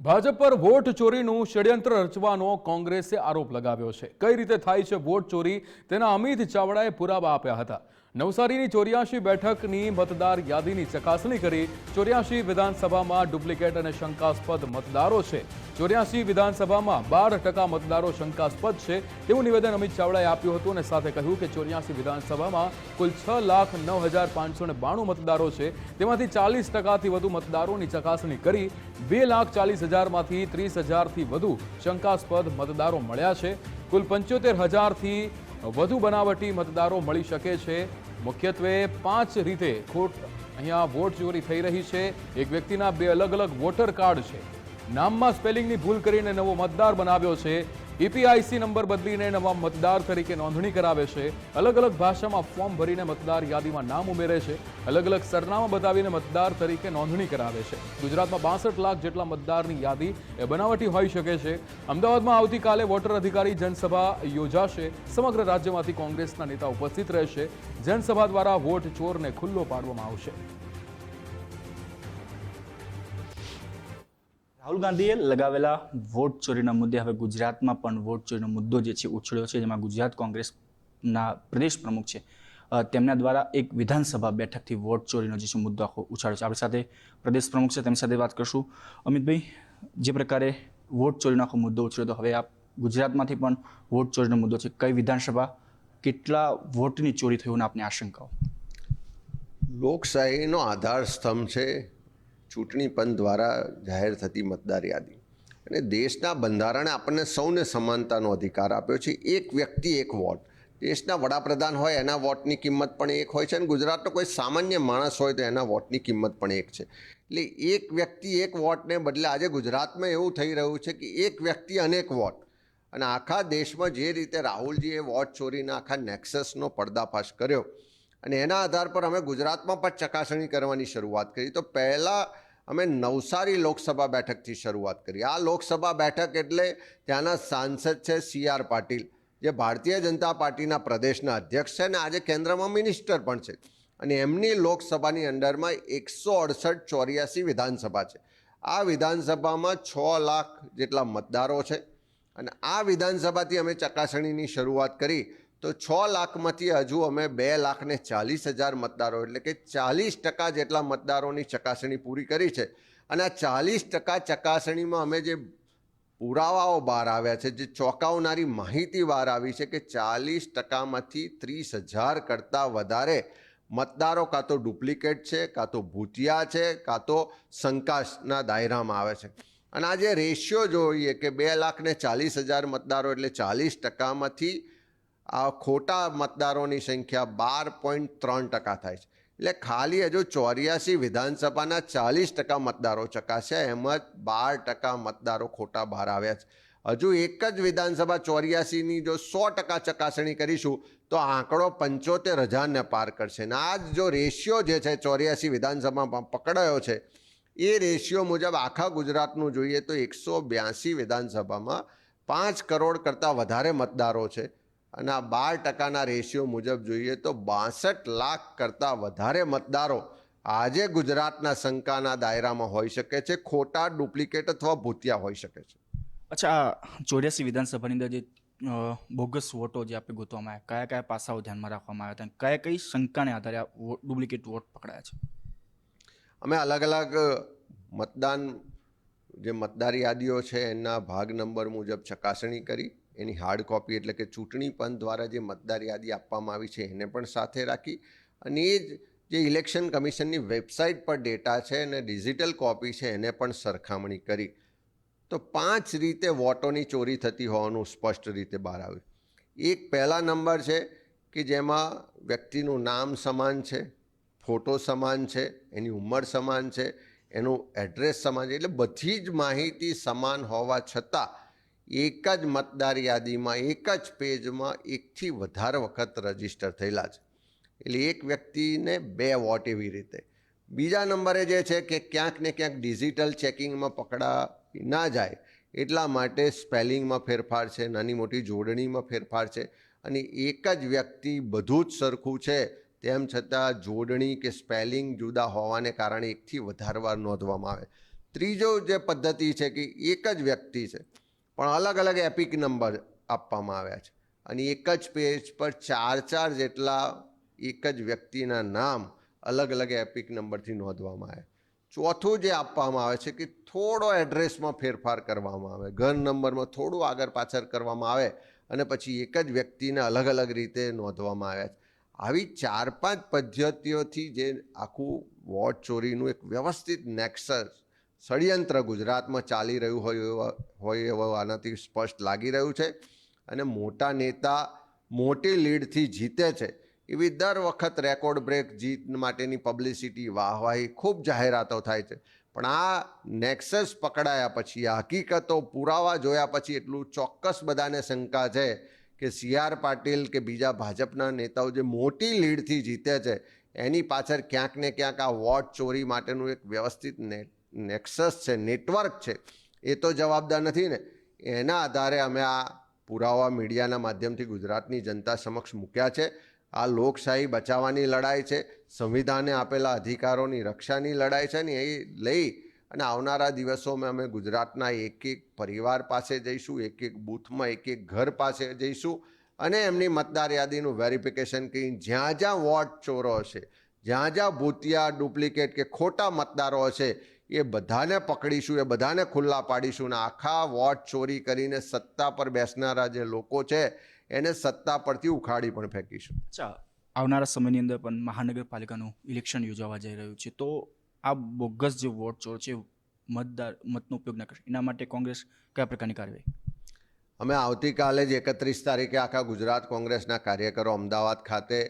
ભાજપ પર વોટ ચોરીનું ષડયંત્ર રચવાનો કોંગ્રેસે આરોપ લગાવ્યો છે. કઈ રીતે થાય છે વોટ ચોરી? તેના અમિત ચાવડાએ પુરાવા આપ્યા હતા. નવસારીની ચોર્યાસી બેઠકની મતદાર યાદીની ચકાસણી કરી ચોર્યાસી વિધાનસભામાં ડુપ્લિકેટ અને શંકાસ્પદ મતદારો છે. ચોર્યાસી વિધાનસભામાં બાર ટકા મતદારો શંકાસ્પદ છે તેવું નિવેદન અમિત ચાવડાએ આપ્યું હતું અને સાથે કહ્યું કે ચોર્યાસી વિધાનસભામાં કુલ છ લાખ નવ હજાર પાંચસો ને બાણું મતદારો છે. તેમાંથી ચાલીસ ટકાથી વધુ મતદારોની ચકાસણી કરી બે લાખ ચાલીસ હજારમાંથી ત્રીસ હજારથી વધુ શંકાસ્પદ મતદારો મળ્યા છે. કુલ પંચોતેર હજારથી વધુ બનાવટી મતદારો મળી શકે છે. મુખ્યત્વે પાંચ રીતે ખોટ અહીંયા વોટ ચોરી થઈ રહી છે. એક વ્યક્તિના બે અલગ અલગ વોટર કાર્ડ છે. નામમાં સ્પેલિંગની ભૂલ કરીને નવો મતદાર બનાવ્યો છે. ઈપીઆઈસી નંબર બદલીને નવા મતદાર તરીકે નોંધણી કરાવે છે. અલગ અલગ ભાષામાં ફોર્મ ભરીને મતદાર યાદીમાં નામ ઉમેરે છે. અલગ અલગ સરનામા બતાવીને મતદાર તરીકે નોંધણી કરાવે છે. ગુજરાતમાં બાસઠ લાખ જેટલા મતદારની યાદી એ બનાવટી હોઈ શકે છે. અમદાવાદમાં આવતીકાલે વોટર અધિકારી જનસભા યોજાશે. સમગ્ર રાજ્યમાંથી કોંગ્રેસના નેતા ઉપસ્થિત રહેશે. જનસભા દ્વારા વોટ ચોરને ખુલ્લો પાડવામાં આવશે. રાહુલ ગાંધીએ લગાવેલા વોટ ચોરીના મુદ્દે હવે ગુજરાતમાં પણ વોટ ચોરીનો મુદ્દો જે છે ઉછળ્યો છે, જેમાં ગુજરાત કોંગ્રેસના પ્રદેશ પ્રમુખ છે. તેમના દ્વારા એક વિધાનસભા બેઠકથી વોટ ચોરીનો જે છે મુદ્દો આખો ઉછાળ્યો છે. આપણી સાથે પ્રદેશ પ્રમુખ છે, તેમની સાથે વાત કરશું. અમિતભાઈ, જે પ્રકારે વોટ ચોરીનો આખો મુદ્દો ઉછળ્યો તો હવે આ ગુજરાતમાંથી પણ વોટ ચોરીનો મુદ્દો છે. કઈ વિધાનસભા, કેટલા વોટની ચોરી થયું આપની આશંકાઓ? લોકશાહીનો આધાર સ્તંભ છે. ચૂંટણી પંચ દ્વારા જાહેર થતી મતદાર યાદી. અને દેશના બંધારણે આપણને સૌને સમાનતાનો અધિકાર આપ્યો છે. એક વ્યક્તિ, એક વોટ. દેશના વડાપ્રધાન હોય, એના વોટની કિંમત પણ એક હોય છે અને ગુજરાતનો કોઈ સામાન્ય માણસ હોય તો એના વોટની કિંમત પણ એક છે. એટલે એક વ્યક્તિ, એક વોટને બદલે આજે ગુજરાતમાં એવું થઈ રહ્યું છે કે એક વ્યક્તિ અનેક વોટ. અને આખા દેશમાં જે રીતે રાહુલજીએ વોટ ચોરીના આખા નેક્સસનો પર્દાફાશ કર્યો અને એના આધાર પર અમે ગુજરાતમાં પણ ચકાસણી કરવાની શરૂઆત કરી. તો પહેલાં અમે નવસારી લોકસભા બેઠકથી શરૂઆત કરી. આ લોકસભા બેઠક એટલે ત્યાંના સાંસદ છે સી આર પાટીલ, જે ભારતીય જનતા પાર્ટીના પ્રદેશના અધ્યક્ષ છે અને આજે કેન્દ્રમાં મિનિસ્ટર પણ છે. અને એમની લોકસભાની અંડરમાં એકસો અડસઠ ચોર્યાસી વિધાનસભા છે. આ વિધાનસભામાં છ લાખ જેટલા મતદારો છે. અને આ વિધાનસભાથી અમે ચકાસણીની શરૂઆત કરી. તો છ લાખમાંથી હજુ અમે બે લાખને ચાલીસ હજાર મતદારો, એટલે કે ચાલીસ ટકા જેટલા મતદારોની ચકાસણી પૂરી કરી છે. અને આ ચાલીસ ટકા ચકાસણીમાં અમે જે પુરાવાઓ બહાર આવ્યા છે, જે ચોંકાવનારી માહિતી બહાર આવી છે કે ચાલીસ ટકામાંથી ત્રીસ હજાર કરતાં વધારે મતદારો કાં તો ડુપ્લિકેટ છે, કાં તો ભૂતિયા છે, કાં તો શંકાના દાયરામાં આવે છે. અને આ જે રેશિયો જોઈએ કે બે લાખને ચાલીસ હજાર મતદારો, એટલે ચાલીસ ટકામાંથી આ ખોટા મતદારોની સંખ્યા બાર પોઈન્ટ ત્રણ ટકા થાય છે. એટલે ખાલી હજુ ચોર્યાસી વિધાનસભાના ચાલીસ ટકા મતદારો ચકાસ્યા, એમાં બાર ટકા મતદારો ખોટા બહાર આવ્યા છે. હજુ એક જ વિધાનસભા ચોર્યાસીની જો સો ટકા ચકાસણી કરીશું, તો આંકડો પંચોતેર હજારને પાર કરશે. અને આ જ જો રેશિયો જે છે ચોર્યાસી વિધાનસભામાં પકડાયો છે, એ રેશિયો મુજબ આખા ગુજરાતનું જોઈએ તો એકસો બ્યાસી વિધાનસભામાં પાંચ કરોડ કરતાં વધારે મતદારો છે. અને આ બાર ટકાના રેશિયો મુજબ જોઈએ તો બાસઠ લાખ કરતાં વધારે મતદારો આજે ગુજરાતના શંકાના દાયરામાં હોઈ શકે છે ખોટા ડુપ્લિકેટ અથવા ભૂતિયા હોઈ શકે છે. અચ્છા ચોર્યાસી વિધાનસભાની અંદર જે બોગસ વોટો જે આપણે ગોતવામાં આવ્યા કયા કયા પાસાઓ ધ્યાનમાં રાખવામાં આવ્યા હતા કયા કઈ શંકાને આધારે આ ડુપ્લિકેટ વોટ પકડાયા છે? અમે અલગ અલગ મતદાન જે મતદાર યાદીઓ છે એના ભાગ નંબર મુજબ ચકાસણી કરી. એની હાર્ડ કોપી એટલે કે ચૂંટણી પંચ દ્વારા જે મતદાર યાદી આપવામાં આવી છે, એને પણ સાથે રાખી અને એ જ જે ઇલેક્શન કમિશનની વેબસાઇટ પર ડેટા છે અને ડિજિટલ કોપી છે, એને પણ સરખામણી કરી. તો પાંચ રીતે વોટોની ચોરી થતી હોવાનું સ્પષ્ટ રીતે બહાર આવ્યું. એક પહેલા નંબર છે કે જેમાં વ્યક્તિનું નામ સમાન છે, ફોટો સમાન છે, એની ઉંમર સમાન છે, એનું એડ્રેસ સમાન છે, એટલે બધી જ માહિતી સમાન હોવા છતાં એક જ મતદાર યાદીમાં, એક જ પેજમાં એકથી વધારે વખત રજિસ્ટર થયેલા છે. એટલે એક વ્યક્તિને બે વોટ એવી રીતે. બીજા નંબરે જે છે કે ક્યાંક ને ક્યાંક ડિજિટલ ચેકિંગમાં પકડા ના જાય, એટલા માટે સ્પેલિંગમાં ફેરફાર છે, નાની મોટી જોડણીમાં ફેરફાર છે અને એક જ વ્યક્તિ બધું જ સરખું છે, તેમ છતાં જોડણી કે સ્પેલિંગ જુદા હોવાને કારણે એકથી વધારે વાર નોંધવામાં આવે. ત્રીજો જે પદ્ધતિ છે કે એક જ વ્યક્તિ છે પણ અલગ અલગ એપિક નંબર આપવામાં આવ્યા છે. અને એક જ પેજ પર ચાર ચાર જેટલા એક જ વ્યક્તિના નામ અલગ અલગ એપિક નંબરથી નોંધવામાં આવે ચોથું જે આપવામાં આવે છે કે થોડો એડ્રેસમાં ફેરફાર કરવામાં આવે. ઘર નંબરમાં થોડું આગળ પાછળ કરવામાં આવે અને પછી એક જ વ્યક્તિને અલગ અલગ રીતે નોંધવામાં આવ્યા છે. આવી ચાર પાંચ પદ્ધતિઓથી જે આખું વોટ ચોરીનું એક વ્યવસ્થિત નેક્સસ ષડયંત્ર ગુજરાતમાં ચાલી રહ્યું હોય હોય એવો આનાથી સ્પષ્ટ લાગી રહ્યું છે અને મોટા નેતા મોટી લીડથી જીતે છે. એવી દર વખત રેકોર્ડ બ્રેક જીત માટેની પબ્લિસિટી વાહવાહી ખૂબ જાહેરાતો થાય છે. પણ આ નેક્સસ પકડાયા પછી, આ હકીકતો પુરાવા જોયા પછી એટલું ચોક્કસ બધાને શંકા છે કે સી આર પાટીલ કે બીજા ભાજપના નેતાઓ જે મોટી લીડથી જીતે છે, એની પાછળ ક્યાંક ને ક્યાંક આ વોટ ચોરી માટેનું એક વ્યવસ્થિત નેટ નેક્સસ છે, નેટવર્ક છે, એ તો જવાબદાર નથી ને. એના આધારે અમે આ પુરાવા મીડિયાના માધ્યમથી ગુજરાતની જનતા સમક્ષ મૂક્યા છે. આ લોકશાહી બચાવવાની લડાઈ છે, સંવિધાને આપેલા અધિકારોની રક્ષાની લડાઈ છે ને, એ લઈ અને આવનારા દિવસોમાં અમે ગુજરાતના એક એક પરિવાર પાસે જઈશું, એક એક બૂથમાં, એક એક ઘર પાસે જઈશું અને એમની મતદાર યાદીનું વેરિફિકેશન કરી જ્યાં જ્યાં વોટ ચોરો હશે, જ્યાં જ્યાં ભૂતિયા ડુપ્લિકેટ કે ખોટા મતદારો હશે એ બધાને પકડીશું એ બધાને ખુલ્લા પાડીશું ને આખા વોટ ચોરી કરીને સત્તા પર બેસનારા જે લોકો છે એને સત્તા પરથી ઉખાડી પણ ફેંકીશું. અચ્છા. આવનારા સમયની અંદર પણ મહાનગરપાલિકાનું ઇલેક્શન યોજાવા જઈ રહ્યું છે તો આ બોગસ જે વોટ ચોર છે મતદાર મતનો ઉપયોગ ન કરશે એના માટે કોંગ્રેસ કયા પ્રકારની કાર્યવાહી? અમે આવતીકાલે જ એકત્રીસ તારીખે આખા ગુજરાત કોંગ્રેસના કાર્યકરો અમદાવાદ ખાતે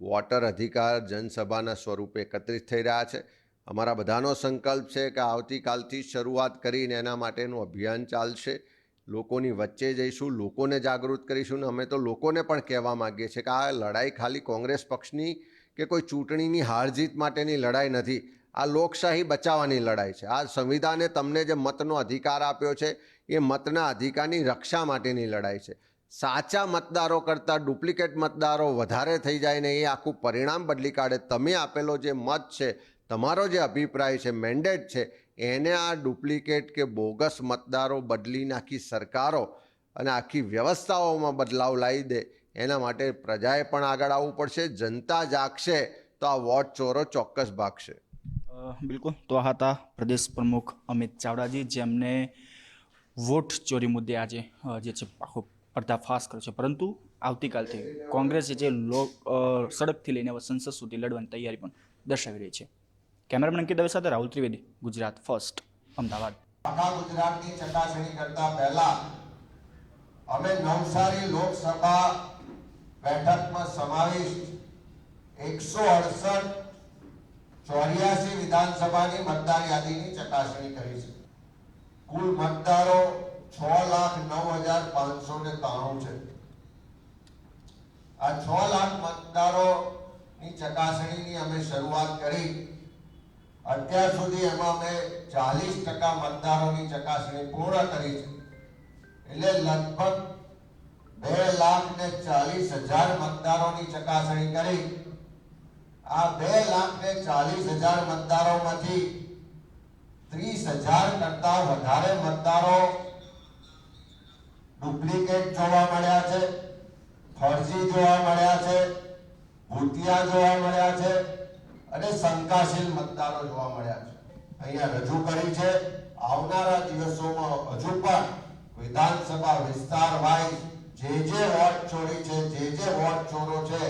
વોટર અધિકાર જનસભાના સ્વરૂપે એકત્રિત થઈ રહ્યા છે. અમારા બધાનો સંકલ્પ છે કે આવતીકાલથી શરૂઆત કરીને એના માટેનું અભિયાન ચાલશે. લોકોની વચ્ચે જઈશું, લોકોને જાગૃત કરીશું ને અમે તો લોકોને પણ કહેવા માગીએ છીએ કે આ લડાઈ ખાલી કોંગ્રેસ પક્ષની કે કોઈ ચૂંટણીની હાર જીત માટેની લડાઈ નથી. આ લોકશાહી બચાવવાની લડાઈ છે. આ સંવિધાને તમને જે મતનો અધિકાર આપ્યો છે, એ મતના અધિકારની રક્ષા માટેની લડાઈ છે. સાચા મતદારો કરતાં ડુપ્લિકેટ મતદારો વધારે થઈ જાય ને એ આખું પરિણામ બદલી કાઢે. તમે આપેલો જે મત છે તમારો જે અભિપ્રાય છે મેન્ડેટ છે, એને આ ડુપ્લિકેટ કે બોગસ મતદારો બદલી નાખી સરકારો અને આખી વ્યવસ્થાઓમાં બદલાવ લાવી દે, એના માટે પ્રજાએ પણ આગળ આવવું પડશે, જનતા જાગશે, તો આ વોટ ચોરો ચોક્કસ ભાગશે. બિલકુલ. તો આ હતા પ્રદેશ પ્રમુખ અમિત ચાવડાજી, જેમને વોટ ચોરી મુદ્દે આજે જે છે, આખો પર્દાફાશ કર્યો છે. પરંતુ આવતીકાલથી કોંગ્રેસ જે છે લો સડકથી લઈને સંસદ સુધી લડવાની તૈયારી પણ દર્શાવી રહી છે. કેમેરામેન અંકિત દવે સાથે રાહુલ ત્રિવેદી, ગુજરાત ફર્સ્ટ, અમદાવાદ. આખા ગુજરાતની ચકાસણી કરતા પહેલા અમે નવસારી લોકસભા બેઠકમાં સમાવિષ્ટ એકસો અડસઠ ચોર્યાસી વિધાનસભાની મતદાર યાદીની ચકાસણી કરી છે. કુલ મતદારો છ લાખ નવ હજાર પાંચસો ને ત્રાણું છે. આ છ લાખ મતદારોની ચકાસણીની અમે શરૂઆત કરી અત્યાર સુધી એમાં અમે ચાલીસ ટકા મતદારોની ચકાસણી પૂર્ણ કરી છે. એટલે લગભગ બે લાખ ને ચાલીસ હજાર મતદારોની ચકાસણી કરી. આ બે લાખ ને ચાલીસ હજાર મતદારોમાંથી ત્રીસ હજાર કરતા વધારે મતદારો ડુપ્લિકેટ જોવા મળ્યા છે, ફરજી જોવા મળ્યા છે, ભૂતિયા જોવા મળ્યા છે અને શંકાશીલ મતદારો જોવા મળ્યા છે. અહીંયા રજૂ કરી છે, આવનારા દિવસોમાં હજુ પણ વિધાનસભા વિસ્તાર વાઇઝ જે જે વોટ ચોરી છે, જે જે વોટ ચોરો છે,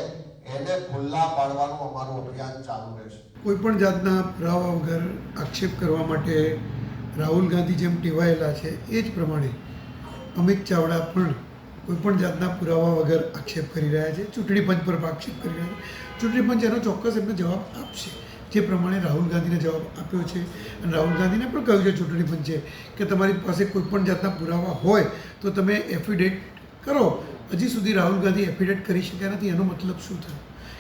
એને ખુલ્લા પાડવાનું અમારું અભિયાન ચાલુ રહેશે. કોઈ પણ જાતના પુરાવા વગર આક્ષેપ કરવા માટે રાહુલ ગાંધી જેમ ટેવાયેલા છે, એ જ પ્રમાણે અમિત ચાવડા પણ કોઈ પણ જાતના પુરાવા વગર આક્ષેપ કરી રહ્યા છે, ચૂંટણી પંચ પર આક્ષેપ કરી રહ્યા છે. ચૂંટણી પંચ એનો ચોક્કસ એમને જવાબ આપશે. જે પ્રમાણે રાહુલ ગાંધીને જવાબ આપ્યો છે. અને રાહુલ ગાંધીને પણ કહ્યું છે ચૂંટણી પંચે કે તમારી પાસે કોઈ પણ જાતના પુરાવા હોય તો તમે એફિડેટ કરો. હજી સુધી રાહુલ ગાંધી એફિડેટ કરી શક્યા નથી. એનો મતલબ શું થયો?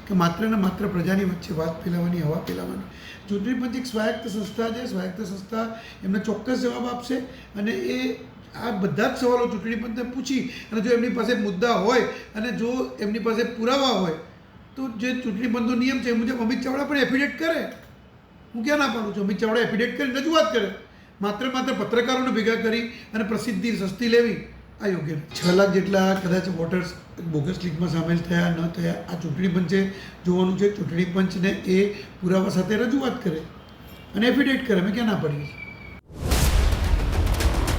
કે માત્ર ને માત્ર પ્રજાની વચ્ચે વાત ફેલાવવાની હવા ફેલાવવાની ચૂંટણી પંચ એક સ્વાયત્ત સંસ્થા છે. સ્વાયત્ત સંસ્થા એમને ચોક્કસ જવાબ આપશે અને એ આ બધા જ સવાલો ચૂંટણી પંચને પૂછી અને જો એમની પાસે મુદ્દા હોય અને જો એમની પાસે પુરાવા હોય, તો જે ચૂંટણી પંચનો નિયમ છે એ મુજબ અમિત ચાવડા પણ એફિડેટ કરે. હું ક્યાં ના પાડું છું? અમિત ચાવડા એફિડેટ કરીને રજૂઆત કરે. માત્ર માત્ર પત્રકારોને ભેગા કરી અને પ્રસિદ્ધિ, સસ્તી લેવી, આ યોગ્ય છ લાખ જેટલા કદાચ વોટર્સ બોગસ લીગમાં સામેલ થયા, ન થયા, આ ચૂંટણી પંચે જોવાનું છે ચૂંટણી પંચને એ પુરાવા સાથે રજૂઆત કરે અને એફિડેટ કરે. અમે ક્યાં ના છીએ?